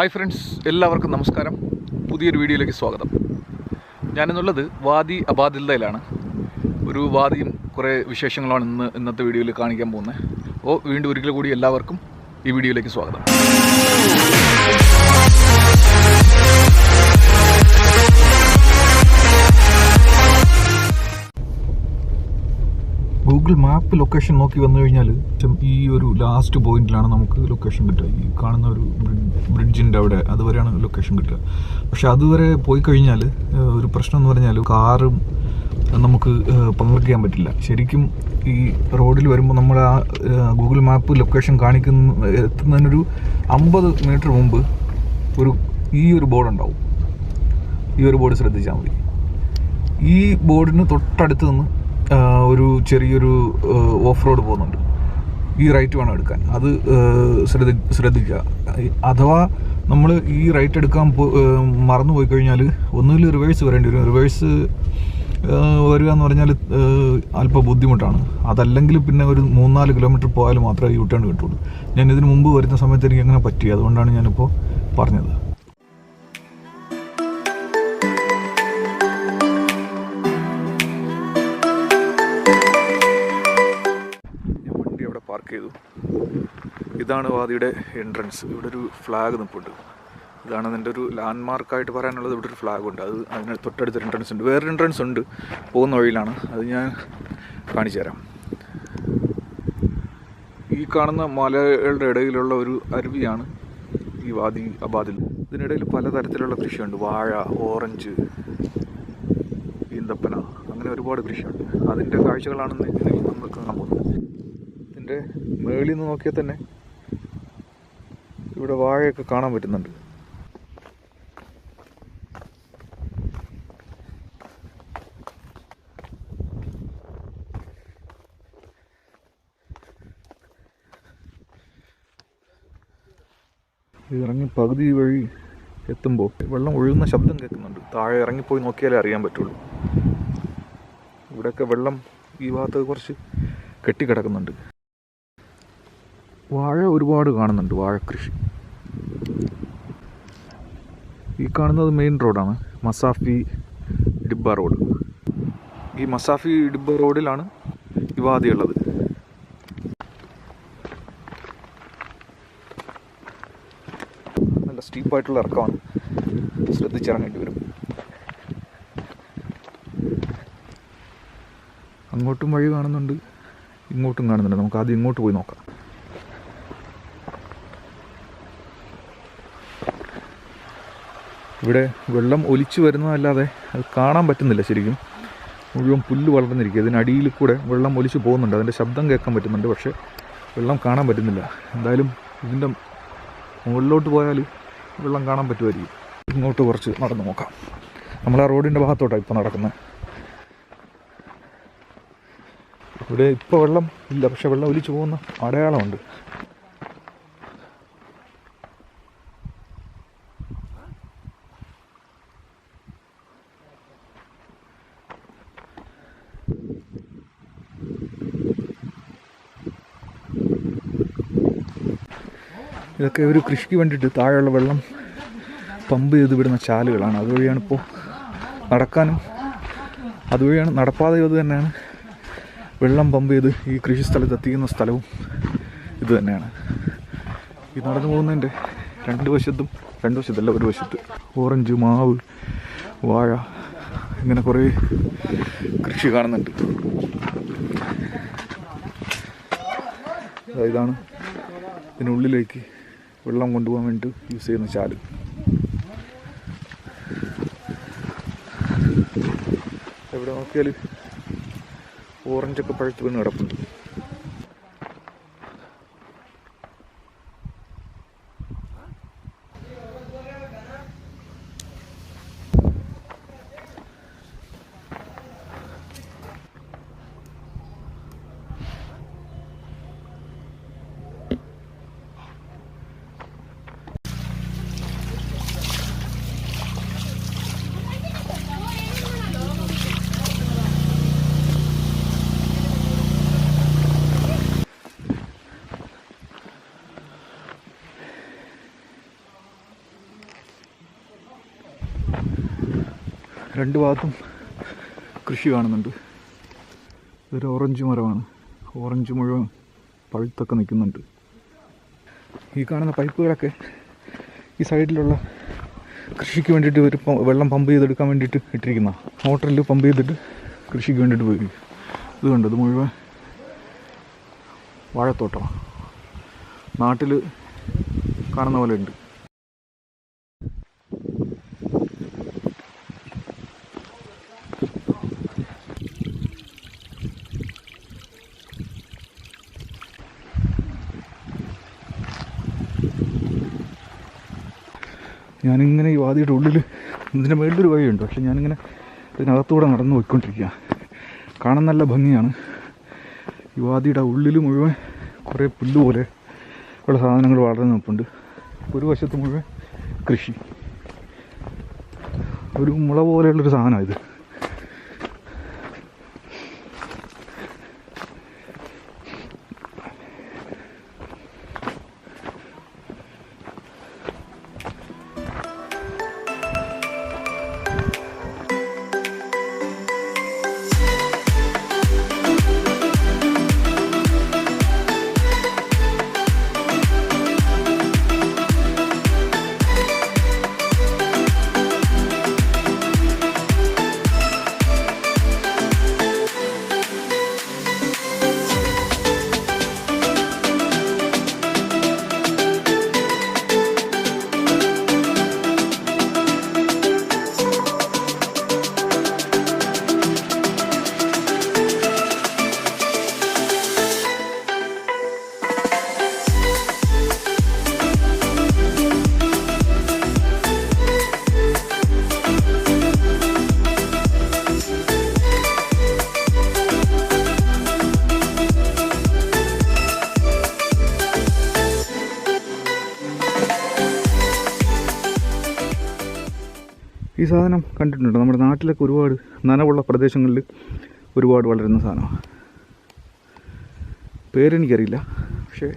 Hi friends എല്ലാവർക്കും നമസ്കാരം. പുതിയൊരു വീഡിയോയിലേക്ക് സ്വാഗതം. ഞാനെന്നുള്ളത് വാദി അബാദിൽദയിലാണ്. ഒരു വാദിയും കുറേ വിശേഷങ്ങളാണ് ഇന്ന് ഇന്നത്തെ വീഡിയോയിൽ കാണിക്കാൻ പോകുന്നത്. അപ്പോൾ വീണ്ടും ഒരിക്കൽ കൂടി എല്ലാവർക്കും ഈ വീഡിയോയിലേക്ക് സ്വാഗതം. ഗൂഗിൾ മാപ്പ് ലൊക്കേഷൻ നോക്കി വന്നു കഴിഞ്ഞാൽ ഈ ഒരു ലാസ്റ്റ് പോയിന്റിലാണ് നമുക്ക് ലൊക്കേഷൻ കിട്ടുക. ഈ കാണുന്ന ഒരു ബ്രിഡ്ജിന്റെ അവിടെ അതുവരെയാണ് ലൊക്കേഷൻ കിട്ടുക. പക്ഷെ അതുവരെ പോയി കഴിഞ്ഞാൽ ഒരു പ്രശ്നം എന്ന് പറഞ്ഞാൽ കാറും നമുക്ക് പങ്കെടുക്കാൻ ചെയ്യാൻ പറ്റില്ല. ശരിക്കും ഈ റോഡിൽ വരുമ്പോൾ നമ്മൾ ആ ഗൂഗിൾ മാപ്പ് ലൊക്കേഷൻ കാണിക്കുന്ന എത്തുന്നതിനൊരു അമ്പത് മീറ്റർ മുമ്പ് ഒരു ഈ ഒരു ബോർഡ് ഉണ്ടാവും. ഈ ഒരു ബോർഡ് ശ്രദ്ധിച്ചാൽ മതി. ഈ ബോർഡിന് തൊട്ടടുത്ത് നിന്ന് ഒരു ചെറിയൊരു ഓഫ് റോഡ് പോകുന്നുണ്ട്. ഈ റൈറ്റ് വേണം എടുക്കാൻ. അത് ശ്രദ്ധ ശ്രദ്ധിക്കുക. അഥവാ നമ്മൾ ഈ റൈറ്റ് എടുക്കാൻ മറന്നു പോയി കഴിഞ്ഞാൽ ഒന്നുകിൽ റിവേഴ്സ് വരേണ്ടി വരും. റിവേഴ്സ് വരിക എന്ന് പറഞ്ഞാൽ അല്പം ബുദ്ധിമുട്ടാണ്. അതല്ലെങ്കിൽ പിന്നെ ഒരു മൂന്നാൽ കിലോമീറ്റർ പോയാൽ മാത്രമേ യൂ ടേൺ കിട്ടുള്ളൂ. ഞാൻ ഇതിന് മുമ്പ് വരുന്ന സമയത്ത് എനിക്ക് അങ്ങനെ പറ്റി. അതുകൊണ്ടാണ് ഞാനിപ്പോൾ പറഞ്ഞത്. ഇതാണ് വാദിയുടെ എൻട്രൻസ് ഇവിടെ ഒരു ഫ്ലാഗ് നിൽപ്പുണ്ട് ഇതാണ് അതിന്റെ ഒരു ലാൻഡ് മാർക്കായിട്ട് പറയാനുള്ളത് ഇവിടെ ഒരു ഫ്ലാഗ് ഉണ്ട്. അത് അതിന് തൊട്ടടുത്തൊരു എൻട്രൻസ് ഉണ്ട്. വേറൊരു എൻട്രൻസ് ഉണ്ട്. പോകുന്ന വഴിയിലാണ്. അത് ഞാൻ കാണിച്ചു തരാം. ഈ കാണുന്ന മലകളുടെ ഇടയിലുള്ള ഒരു അരുവിയാണ് ഈ വാദി അബാദിൽ. ഇതിനിടയിൽ പലതരത്തിലുള്ള കൃഷിയുണ്ട്. വാഴ ഓറഞ്ച് ഈന്തപ്പന അങ്ങനെ ഒരുപാട് കൃഷിയുണ്ട്. അതിന്റെ കാഴ്ചകളാണെന്ന് നമ്മൾ കാണാൻ പോകുന്നത്. ഇതിന്റെ മേളിൽ നിന്ന് നോക്കിയാൽ തന്നെ ഇവിടെ വാഴയൊക്കെ കാണാൻ പറ്റുന്നുണ്ട്. ഇറങ്ങി പകുതി വഴി എത്തുമ്പോൾ വെള്ളം ഒഴുകുന്ന ശബ്ദം കേൾക്കുന്നുണ്ട്. താഴെ ഇറങ്ങിപ്പോയി നോക്കിയാലേ അറിയാൻ പറ്റുള്ളൂ. ഇവിടെയൊക്കെ വെള്ളം ഈ ഭാഗത്ത് കുറച്ച് കെട്ടിക്കിടക്കുന്നുണ്ട്. വാഴ ഒരുപാട് കാണുന്നുണ്ട് വാഴക്കൃഷി കൃഷി. ഈ കാണുന്നത് മെയിൻ റോഡാണ് മസാഫി ഡിബ റോഡ് ഈ മസാഫി ഡിബ റോഡിലാണ് ഈ വാദിയുള്ളത് നല്ല സ്റ്റീപ്പായിട്ടുള്ള ഇറക്കമാണ്. ശ്രദ്ധിച്ചിറങ്ങേണ്ടി വരും. അങ്ങോട്ടും വഴി കാണുന്നുണ്ട് ഇങ്ങോട്ടും കാണുന്നുണ്ട്. നമുക്ക് ആദ്യം ഇങ്ങോട്ട് പോയി നോക്കാം. ഇവിടെ വെള്ളം ഒലിച്ചു വരുന്നതല്ലാതെ അത് കാണാൻ പറ്റുന്നില്ല ശരിക്കും. മുഴുവൻ പുല്ല് വളർന്നിരിക്കുക ഇതിനടിയിൽ കൂടെ വെള്ളം ഒലിച്ചു പോകുന്നുണ്ട്. അതിന്റെ ശബ്ദം കേൾക്കാൻ പറ്റുന്നുണ്ട് പക്ഷേ വെള്ളം കാണാൻ പറ്റുന്നില്ല. എന്തായാലും ഇതിന്റെ മുകളിലോട്ട് പോയാൽ വെള്ളം കാണാൻ പറ്റുമായിരിക്കും. ഇങ്ങോട്ട് കുറച്ച് നടന്നു നോക്കാം. നമ്മൾ ആ റോഡിന്റെ ഭാഗത്തോട്ടാണ് ഇപ്പോൾ നടക്കുന്നത് ഇവിടെ ഇപ്പോൾ വെള്ളം ഇല്ല പക്ഷേ വെള്ളം ഒലിച്ചു പോകുന്ന അടയാളമുണ്ട്. ഇതൊക്കെ ഒരു കൃഷിക്ക് വേണ്ടിയിട്ട് താഴെയുള്ള വെള്ളം പമ്പ് ചെയ്ത് വിടുന്ന ചാലുകളാണ്. അതുവഴിയാണ് ഇപ്പോൾ നടക്കാനും അതുവഴിയാണ് നടപ്പാത ഇത് തന്നെയാണ്. വെള്ളം പമ്പ് ചെയ്ത് ഈ കൃഷി സ്ഥലത്ത് എത്തിക്കുന്ന സ്ഥലവും ഇത് തന്നെയാണ്. ഈ നടന്നു പോകുന്നതിന്റെ രണ്ട് വശത്തും രണ്ട് വശത്തല്ല ഒരു വശത്ത് ഓറഞ്ച് മാവ് വാഴ ഇങ്ങനെ കുറേ കൃഷി കാണുന്നുണ്ട്. ഇതാണ് ഇതിനുള്ളിലേക്ക് വെള്ളം കൊണ്ടുപോകാൻ വേണ്ടി യൂസ് ചെയ്യുന്ന ചാൽ. എവിടെ നോക്കിയാൽ ഓറഞ്ചൊക്കെ പഴുത്ത് വീണ് കിടപ്പുണ്ട്. രണ്ട് ഭാഗത്തും കൃഷി കാണുന്നുണ്ട്. ഇതൊരു ഓറഞ്ച് മരമാണ്. ഓറഞ്ച് മുഴുവൻ പഴുത്തൊക്കെ നിൽക്കുന്നുണ്ട്. ഈ കാണുന്ന പൈപ്പുകളൊക്കെ ഈ സൈഡിലുള്ള കൃഷിക്ക് വേണ്ടിയിട്ട് ഒരു വെള്ളം പമ്പ് ചെയ്തെടുക്കാൻ വേണ്ടിയിട്ട് ഇട്ടിരിക്കുന്ന. മോട്ടറിൽ പമ്പ് ചെയ്തിട്ട് കൃഷിക്ക് വേണ്ടിയിട്ട് പോയി ഇത് കണ്ടോ? ഇത് മുഴുവൻ വാഴത്തോട്ടമാണ്. നാട്ടിൽ കാണുന്ന പോലെ ഉണ്ട്. വാതിയുടെ ഉള്ളിൽ ഇതിന്റെ മേളിലൊരു വഴിയുണ്ട്. പക്ഷെ ഞാനിങ്ങനെ ഇതിനകത്തൂടെ നടന്നു പോയിക്കൊണ്ടിരിക്കുക. കാണാൻ നല്ല ഭംഗിയാണ്. ഈ വാതിയുടെ ഉള്ളിൽ മുഴുവൻ കുറേ പുല്ല് പോലെ ഉള്ള സാധനങ്ങൾ വളർന്നു നിൽപ്പുണ്ട്. ഒരു വശത്ത് മുഴുവൻ കൃഷി. ഒരു മുള പോലെയുള്ളൊരു സാധനമാണ് ഇത്. സാധനം കണ്ടിട്ടുണ്ട്. നമ്മുടെ നാട്ടിലൊക്കെ ഒരുപാട് നനവുള്ള പ്രദേശങ്ങളിൽ ഒരുപാട് വളരുന്ന സാധനമാണ്. പേരെനിക്കറിയില്ല. പക്ഷേ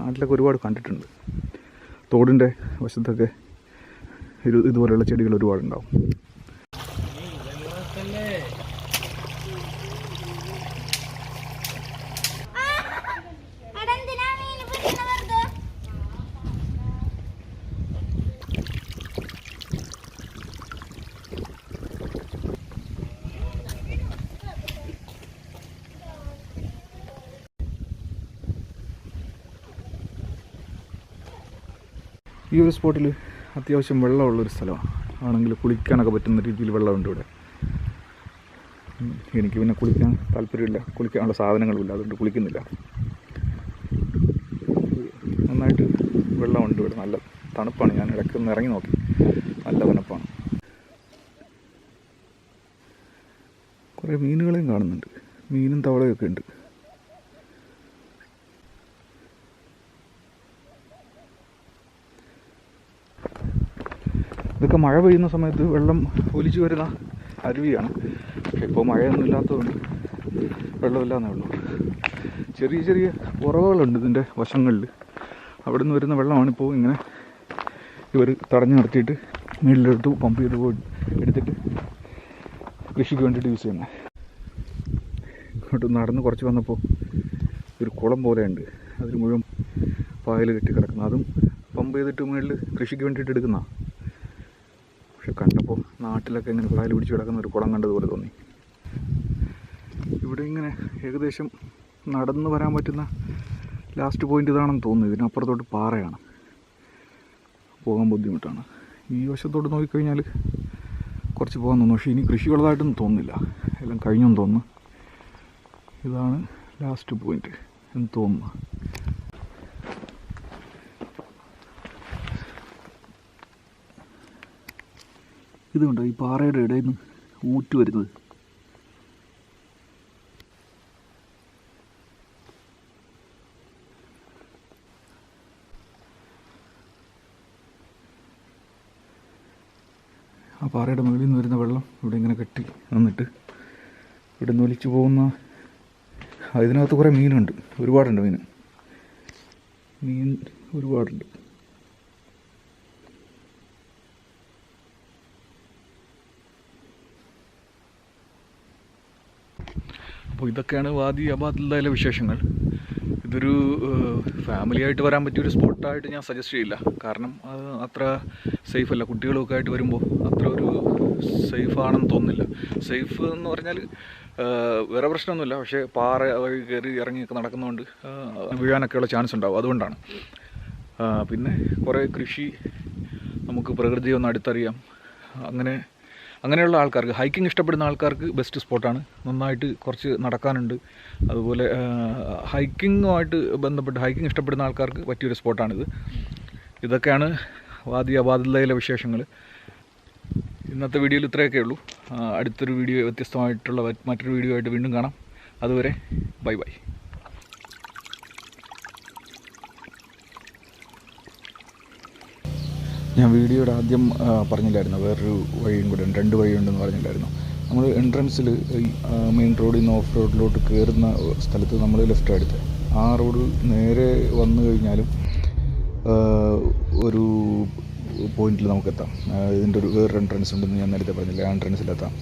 നാട്ടിലൊക്കെ ഒരുപാട് കണ്ടിട്ടുണ്ട്. തോടിന്റെ വശത്തൊക്കെ ഇത് ഇതുപോലെയുള്ള ചെടികൾ ഒരുപാടുണ്ടാവും. ഈ ഒരു സ്പോട്ടിൽ അത്യാവശ്യം വെള്ളമുള്ളൊരു സ്ഥലമാണ്. ആണെങ്കിൽ കുളിക്കാനൊക്കെ പറ്റുന്ന രീതിയിൽ വെള്ളമുണ്ട് ഇവിടെ. എനിക്ക് പിന്നെ കുളിക്കാൻ താല്പര്യമില്ല. കുളിക്കാനുള്ള സാധനങ്ങളുമില്ല. അതുകൊണ്ട് കുളിക്കുന്നില്ല. നന്നായിട്ട് വെള്ളമുണ്ട് ഇവിടെ. നല്ല തണുപ്പാണ്. ഞാൻ ഇടയ്ക്ക് ഒന്ന് ഇറങ്ങി നോക്കി. നല്ല തണുപ്പാണ്. കുറേ മീനുകളെയും കാണുന്നുണ്ട്. മീനും തവളയൊക്കെ ഉണ്ട്. ഇതൊക്കെ മഴ പെയ്യുന്ന സമയത്ത് വെള്ളം ഒലിച്ചു വരുന്ന അരുവിയാണ്. പക്ഷെ ഇപ്പോൾ മഴയൊന്നും ഇല്ലാത്തതുകൊണ്ട് വെള്ളമില്ലാന്നേ ഉള്ളൂ. ചെറിയ ചെറിയ ഉറവകളുണ്ട് ഇതിന്റെ വശങ്ങളിൽ. അവിടെ നിന്ന് വരുന്ന വെള്ളമാണിപ്പോൾ ഇങ്ങനെ ഇവർ തടഞ്ഞു നിർത്തിയിട്ട് മേളിലെടുത്ത് പമ്പ് ചെയ്ത് പോയി എടുത്തിട്ട് കൃഷിക്ക് വേണ്ടിയിട്ട് യൂസ് ചെയ്യുന്നത് ഇങ്ങോട്ട് നടന്ന് കുറച്ച് വന്നപ്പോൾ ഒരു കുളം പോലെയുണ്ട്. അതിൽ മുഴുവൻ പായൽ കെട്ടി കിടക്കുന്നത് അതും പമ്പ് ചെയ്തിട്ട് മുകളിൽ കൃഷിക്ക് വേണ്ടിയിട്ട് എടുക്കുന്ന പക്ഷെ കണ്ടപ്പോൾ നാട്ടിലൊക്കെ ഇങ്ങനെ പായൽ പിടിച്ച് കിടക്കുന്ന ഒരു കുളം കണ്ടതുപോലെ തോന്നി. ഇവിടെ ഇങ്ങനെ ഏകദേശം നടന്നു വരാൻ പറ്റുന്ന ലാസ്റ്റ് പോയിന്റ് ഇതാണെന്ന് തോന്നുന്നു. ഇതിനപ്പുറത്തോട്ട് പാറയാണ്. പോകാൻ ബുദ്ധിമുട്ടാണ്. ഈ വശത്തോട്ട് നോക്കിക്കഴിഞ്ഞാൽ കുറച്ച് പോകാൻ തോന്നുന്നു. പക്ഷേ ഇനി കൃഷിയുള്ളതായിട്ടൊന്നും തോന്നുന്നില്ല. എല്ലാം കഴിഞ്ഞെന്ന് തോന്നുന്നു. ഇതാണ് ലാസ്റ്റ് പോയിന്റ് എന്ന് തോന്നുന്നു. ഇതുകൊണ്ട് ഈ പാറയുടെ ഇടയിൽ നിന്ന് ഊറ്റ് വരുന്നത്. ആ പാറയുടെ മുകളിൽ നിന്ന് വരുന്ന വെള്ളം ഇവിടെ ഇങ്ങനെ കെട്ടി നിന്നിട്ട് ഇവിടെ നിന്ന് ഒലിച്ചു പോകുന്ന ഇതിനകത്ത് കുറേ മീനുണ്ട്. ഒരുപാടുണ്ട് മീൻ. മീൻ ഒരുപാടുണ്ട്. അപ്പോൾ ഇതൊക്കെയാണ് വാദി അബാദിലെ വിശേഷങ്ങൾ. ഇതൊരു ഫാമിലി ആയിട്ട് വരാൻ പറ്റിയൊരു സ്പോട്ടായിട്ട് ഞാൻ സജസ്റ്റ് ചെയ്യില്ല. കാരണം അത് അത്ര സേഫ് അല്ല. കുട്ടികളൊക്കെ ആയിട്ട് വരുമ്പോൾ അത്ര ഒരു സേഫ് ആണെന്ന് തോന്നുന്നില്ല. സേഫ് എന്ന് പറഞ്ഞാൽ വേറെ പ്രശ്നമൊന്നുമില്ല. പക്ഷേ പാറ വഴി കയറി ഇറങ്ങിയൊക്കെ നടക്കുന്നതുകൊണ്ട് വീഴാനൊക്കെയുള്ള ചാൻസ് ഉണ്ടാവും. അതുകൊണ്ടാണ്. പിന്നെ കുറേ കൃഷി നമുക്ക് പ്രകൃതിയെ ഒന്ന് അടുത്തറിയാം. അങ്ങനെ അങ്ങനെയുള്ള ആൾക്കാർക്ക് ഹൈക്കിംഗ് ഇഷ്ടപ്പെടുന്ന ആൾക്കാർക്ക് ബെസ്റ്റ് സ്പോട്ടാണ് നന്നായിട്ട് കുറച്ച് നടക്കാനുണ്ട്. അതുപോലെ ഹൈക്കിങ്ങുമായിട്ട് ബന്ധപ്പെട്ട് ഹൈക്കിംഗ് ഇഷ്ടപ്പെടുന്ന ആൾക്കാർക്ക് പറ്റിയൊരു സ്പോട്ടാണിത് ഇതൊക്കെയാണ് വാദി അബാദിലയിലെ വിശേഷങ്ങൾ ഇന്നത്തെ വീഡിയോയിൽ ഇത്രയൊക്കെ ഉള്ളൂ. അടുത്തൊരു വീഡിയോ വ്യത്യസ്തമായിട്ടുള്ള മറ്റൊരു വീഡിയോ ആയിട്ട് വീണ്ടും കാണാം. അതുവരെ ബൈ ബൈ ഞാൻ വീഡിയോയുടെ ആദ്യം പറഞ്ഞില്ലായിരുന്നു. വേറൊരു വഴിയും കൂടെ രണ്ട് വഴിയുണ്ടെന്ന് പറഞ്ഞില്ലായിരുന്നു. നമ്മൾ എൻട്രൻസിൽ മെയിൻ റോഡിൽ നിന്ന് ഓഫ് റോഡിലോട്ട് കയറുന്ന സ്ഥലത്ത് നമ്മൾ ലെഫ്റ്റ് എടുത്ത് ആ റോഡ് നേരെ വന്നു കഴിഞ്ഞാലും ഒരു പോയിന്റിൽ നമുക്കെത്താം ഇതിന്റെ ഒരു വേറൊരു എൻട്രൻസ് ഉണ്ടെന്ന് ഞാൻ നേരത്തെ പറഞ്ഞില്ല? ആ എൻട്രൻസിലെത്താം